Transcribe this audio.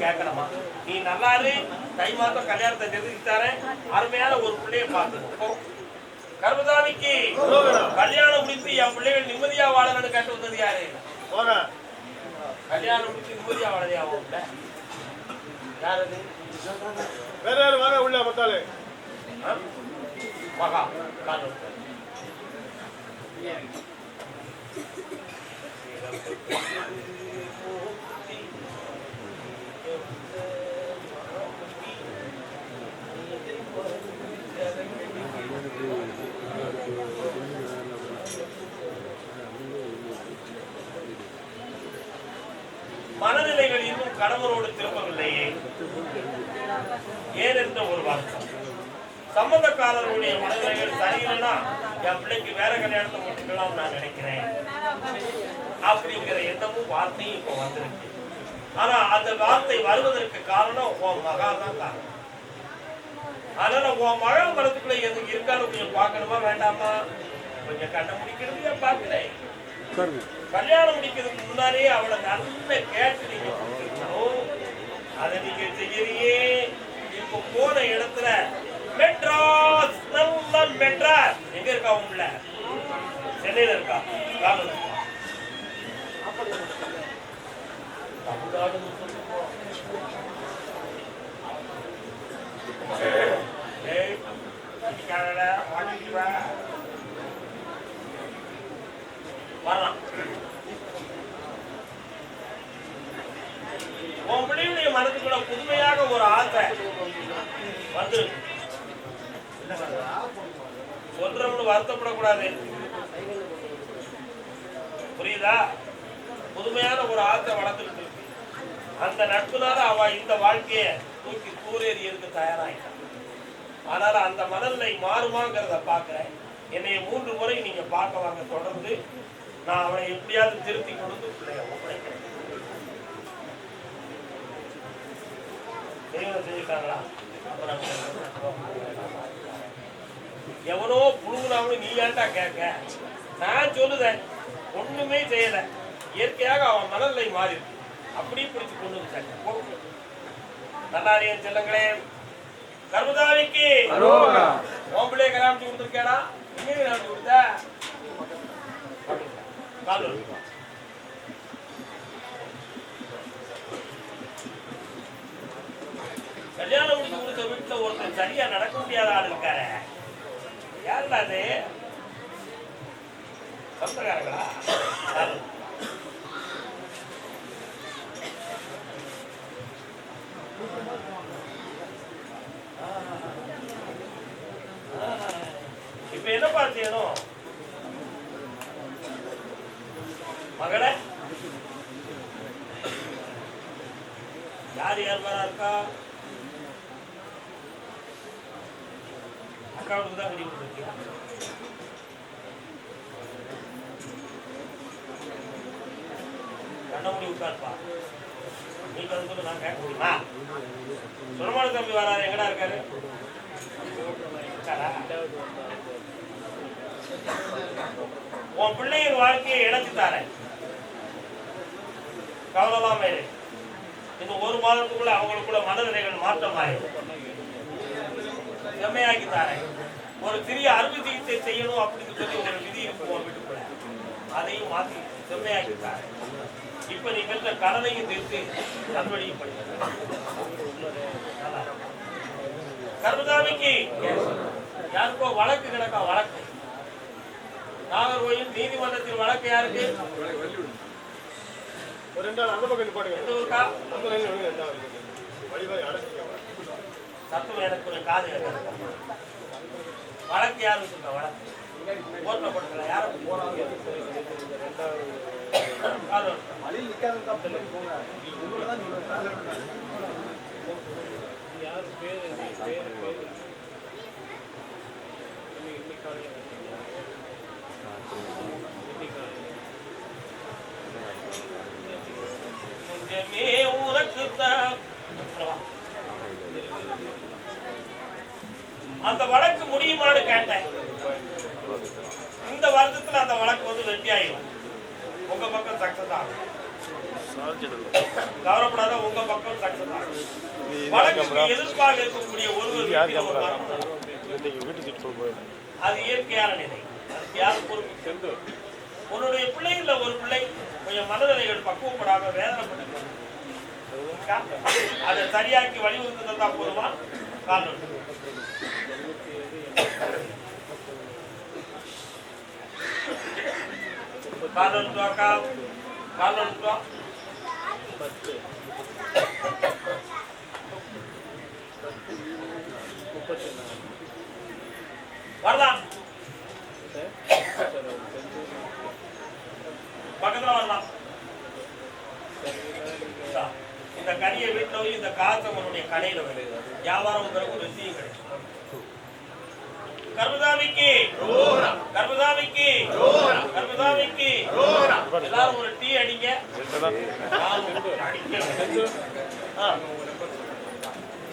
கேட்கணுமா? நீ நல்லா இரு தை மாதம் கல்யாணத்தை நிறுத்தித்தாரேன் அருமையான ஒரு பிள்ளைய பார்த்து. கர்மதாமிக்கு கல்யாணம் முடித்து என் பிள்ளைகள் நிம்மதியா வாழணும்னு கேட்டு வந்தது யாரு? கல்யாணம் முடித்து நிம்மதியா வாழலையா அவங்க யார் அது வேற யாரும் வாங்க உள்ள ஆ? மகா கால் மனநிலைகள் இன்னும் கணவரோடு திரும்பவில்லையே? ஏன் ஒரு வார்த்தை சம்பந்தக்காரருடைய மனநிலைகள் சரியில்லைன்னா என் பிள்ளைக்கு வேற கல்யாணத்தை முடிக்கலாம் நான் நினைக்கிறேன். அப்படிங்கிற எண்ணமும் வார்த்தையும் இப்போ வந்திருக்கு. ஆனா அந்த வார்த்தை வருவதற்கு காரணம் உன் மகா தான் காரணம். அதனால உன் மழை மரத்துக்குள்ள எதுக்கு இருக்கான்னு கொஞ்சம் பார்க்கணுமா வேண்டாமா? கொஞ்சம் கண்ண முடிக்கிறது பார்க்கிறேன். கல்யாணம் முடிக்கிறதுக்கு முன்னாடியே அவளை நல்ல கேட்டு நீங்க அதை நீங்க செய்யறியே. இப்போ போன இடத்துல மெட்ராஸ் நல்ல மெட்ராஸ். எங்க இருக்கா உள்ள சென்னையில இருக்கா? காலம் இருக்கா உன் பிள்ளையுடைய மனதுக்குள்ள புதுமையாக ஒரு ஆசை வந்துருக்கு சொல்றவங்க வருத்தப்படக்கூடாது. புரியுதா? புதுமையான ஒரு ஆசை வளர்த்துக்கிட்டு இருக்கு. அந்த நட்புனால அவ இந்த வாழ்க்கைய தூக்கி தூரேறியதுக்கு தயாராயிட்டான். அதனால அந்த மனநிலை மாறுமாங்கிறத பார்க்கிறேன். என்னைய மூன்று முறை நீங்க பார்க்க வாங்க. தொடர்ந்து நான் அவனை எப்படியாவது திருத்தி கொடுத்து பிள்ளைய ஒப்படைக்கிறேன் தெய்வம் செஞ்சுட்டாங்களா அப்புறம் எவனோ புழுங்குனாமனு நீ ஏன்டா கேட்க? நான் சொல்லுதேன் ஒண்ணுமே செய்யல. இயற்கையாக அவன் மனநிலை மாறி அப்படி பிடிச்சு கொண்டு வந்து நல்லா என் செல்லங்களே. கர்மதாவிக்கு! உன் பிள்ளைய கல்யாணம் கொடுத்துருக்கேடா. கல்யாணம் கொடுத்த? கால் வருது. கல்யாணம் முடிச்சு கொடுத்த வீட்டுல ஒருத்தர் சரியா நடக்க முடியாத ஆள் இருக்காரு. யாருடா அது? சொந்தக்காரங்களா? யாரு? இப்ப என்னப்பா செய்யணும் மகளே? யார் யார் வரா இருக்கா? அக்காவுக்கு தான் கட்டி கொடுத்துருக்கியா கண்ண முடி உட்கார்ப்பா நீ கதை நான் கேட்க முடியுமா சுரமான தம்பி வராரு எங்கடா இருக்காரு உன் பிள்ளையின் வாழ்க்கையை இணைச்சு தாரேன் கவலைலாம் இரு இன்னும் ஒரு மாதத்துக்குள்ள அவங்களுக்குள்ள மனநிலைகள் மாற்றம் ஆயிடும் செம்மையாக்கி தாரேன் ஒரு சிறிய அறுவை சிகிச்சை செய்யணும் அப்படின்னு சொல்லி ஒரு விதி இருக்கும் வீட்டுக்குள்ள அதையும் மாத்தி செம்மையாக்கி தாரேன் இப்ப நீ பெற்ற கடனையும் தீர்த்து நல்வழியும் படிக்க கர்மதாமிக்கு யாருக்கோ வழக்கு கிடக்கா வழக்கு. நாகர்கோயில் நீதிமன்றத்தில் வழக்கு யாருக்கு? ஒரு ரெண்டு நாள் அந்த பக்கம் நிப்பாடுங்க சத்தம் எனக்கு கொஞ்சம் காது வழக்கு யாரும் சொல்ற வழக்கு? கோர்ட்ல போட்டுக்கல யார காது வலிக்குதா? அந்த வழக்கு முடியுமான்னு கேட்டேன். இந்த வருடத்துல அந்த வழக்கு வந்து வெற்றி ஆயிடும் உங்க பக்கம் சக்சஸ் ஆகும் கவலைப்படாத உங்க பக்கம் சக்சஸ் ஆகும் எதிர்ப்பாக இருக்கக்கூடிய ஒருவர் அது இயற்கையான நிலை. அதுக்கு யார் பொறுப்பு? உன்னுடைய பிள்ளைகள ஒரு பிள்ளை. கொஞ்சம் மனநிலைகள் பக்குவப்படாம வேதனைப்பட்டு அதை சரியாக்கி வழிவகுத்து தந்தா போதுமா காரணம் காரணம் துவாக்கா காரணம் துவா வரலாம் பக்கத்துல வரலாம். இந்த கனியை வீட்டில் இந்த காசு உன்னுடைய கடையில் வருது வியாபாரம் பிறகு வெற்றியும் கிடையாது கர்மதாமிக்கு கர்மதாமிக்கு கர்மதாமிக்கு எல்லாரும் ஒரு டீ அடிங்க.